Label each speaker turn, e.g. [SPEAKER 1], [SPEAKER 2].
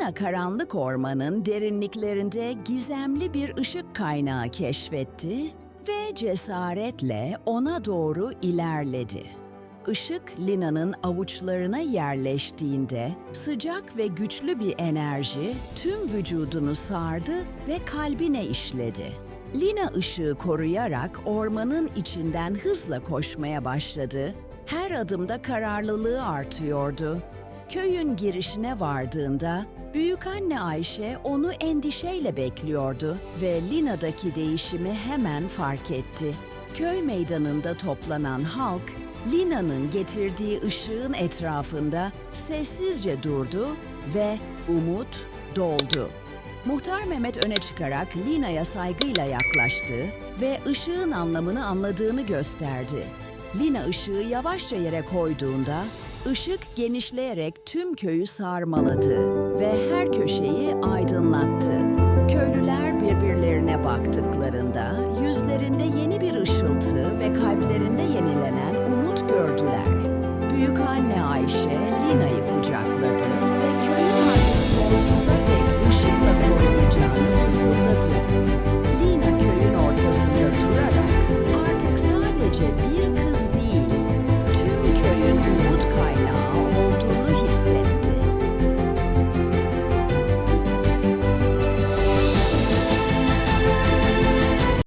[SPEAKER 1] Lina karanlık ormanın derinliklerinde gizemli bir ışık kaynağı keşfetti ve cesaretle ona doğru ilerledi. Işık Lina'nın avuçlarına yerleştiğinde sıcak ve güçlü bir enerji tüm vücudunu sardı ve kalbine işledi. Lina ışığı koruyarak ormanın içinden hızla koşmaya başladı. Her adımda kararlılığı artıyordu. Köyün girişine vardığında büyükanne Ayşe onu endişeyle bekliyordu ve Lina'daki değişimi hemen fark etti. Köy meydanında toplanan halk Lina'nın getirdiği ışığın etrafında sessizce durdu ve umut doldu. Muhtar Mehmet öne çıkarak Lina'ya saygıyla yaklaştı ve ışığın anlamını anladığını gösterdi. Lina ışığı yavaşça yere koyduğunda ışık genişleyerek tüm köyü sarmaladı ve her köşeyi aydınlattı. Köylüler birbirlerine baktıklarında yüzlerinde yeni bir ışıltı ve kalplerinde yenilenen umut gördüler. Büyük anne Ayşe Lina'yı